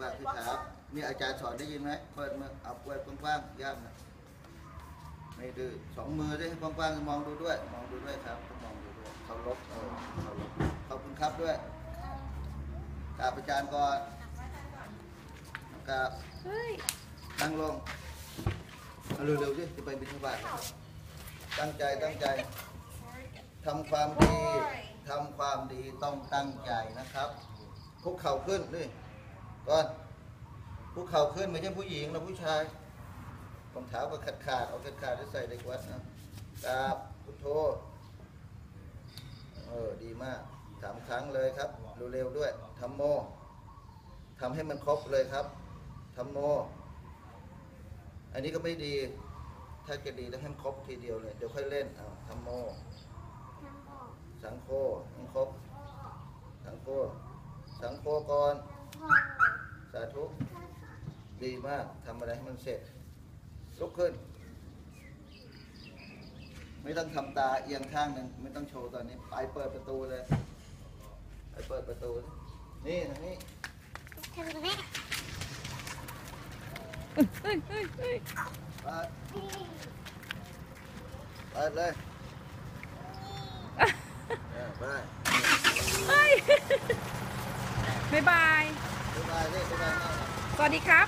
ฝากที่ขานี่อาจารย์สอนได้ยินไหมเปิดมือเอาเปิดกว้างๆย่ำนะไม่ดื้อสองมือด้วยกว้างๆมองดูด้วย มองดูด้วยครับต้องมองดูด้วยเคารพเออเคารพขอบคุณครับด้วยกราบอาจารย์ก่อนกราบเฮ้ยนั่งลงเอาเร็วๆสิจะไปบิณฑบาตตั้งใจตั้งใจทำความดีทำความดีต้องตั้งใจนะครับคุกเข่าขึ้นนี่ ก่อนคุกเข่าขึ้นไม่ใช่ผู้หญิงนะผู้ชายรองเท้าก็ขาดขาดๆเอาขาดขาดๆแล้วใส่เด็กวัดนะกราบพุทโธเออดีมากสามครั้งเลยครับเร็วๆด้วยทำโมทำให้มันครบเลยครับทำโม อันนี้ก็ไม่ดี ถ้าจะดีต้องให้มันครบทีเดียวเลย เดี๋ยวค่อยเล่นเอาทำโม สังโฆต้องครบสังโฆสังโฆก่อน สาธุดีมากทำอะไรให้มันเสร็จ ลุกขึ้น ไม่ต้องทำตาเอียงข้างหนึ่งไม่ต้องโชว์ตอนนี้ ไปเปิดประตูเลยไปเปิดประตู นี่ทางนี้ทำตรงนี้เปิดเปิดเลยเออไปเฮ้ยบ๊ายบายบ๊ายบายเลยบ๊ายบาย สวัสดีครับ